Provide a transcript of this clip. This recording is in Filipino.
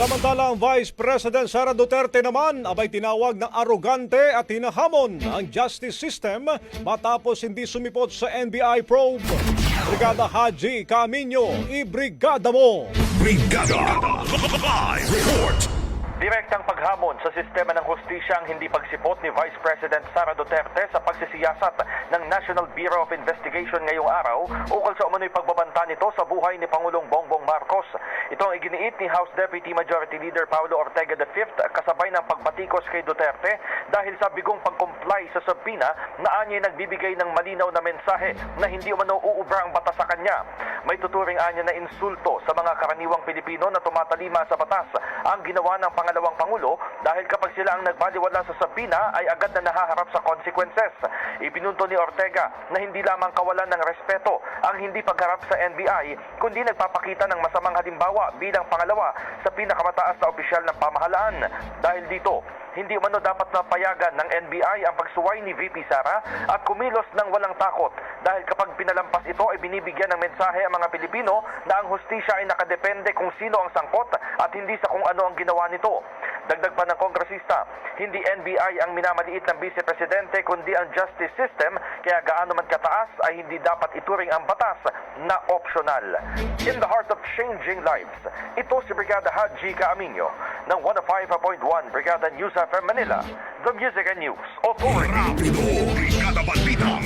Samantalang Vice President Sara Duterte naman abay tinawag na arogante at hinahamon ang justice system matapos hindi sumipot sa NBI probe. Brigada Haji Camino, ibrigada mo! Brigada Live Report Direktang paghamon sa sistema ng hustisya ang hindi pagsipot ni Vice President Sara Duterte sa pagsisiyasat ng National Bureau of Investigation ngayong araw ukol sa umano'y pagbabanta nito sa buhay ni Pangulong Bongbong Marcos. Ito ang iginiit ni House Deputy Majority Leader Paulo Ortega V kasabay ng pagbatikos kay Duterte dahil sa bigong pag-comply sa subpoena na anya nagbibigay ng malinaw na mensahe na hindi umano uubra ang batas sa kanya. May tuturing anya na insulto sa mga karaniwang Pilipino na tumatalima sa batas ang ginawa ng pangalawang Pangulo dahil kapag sila ang nagbaliwala sa sabina ay agad na nahaharap sa consequences. Ipinunto ni Ortega na hindi lamang kawalan ng respeto ang hindi pagharap sa NBI kundi nagpapakita ng masamang halimbawa bilang pangalawa sa pinakamataas na opisyal ng pamahalaan. Dahil dito, hindi umano dapat na payagan ng NBI ang pagsuway ni VP Sara at kumilos ng walang takot dahil kapag pinalampas ito ay binibigyan ng mensahe ang mga Pilipino na ang hustisya ay nakadepende kung sino ang sangkot at hindi sa kung ano ang ginawa nito. Dagdag pa ng kongresista, hindi NBI ang minamaliit ng Vice Presidente kundi ang justice system kaya gaano man kataas ay hindi dapat ituring ang batas na optional. In the heart of changing lives, ito si Brigada Haji Caaminyo ng 105.1 Brigada News FM Manila, the Music and News Authority. Rapido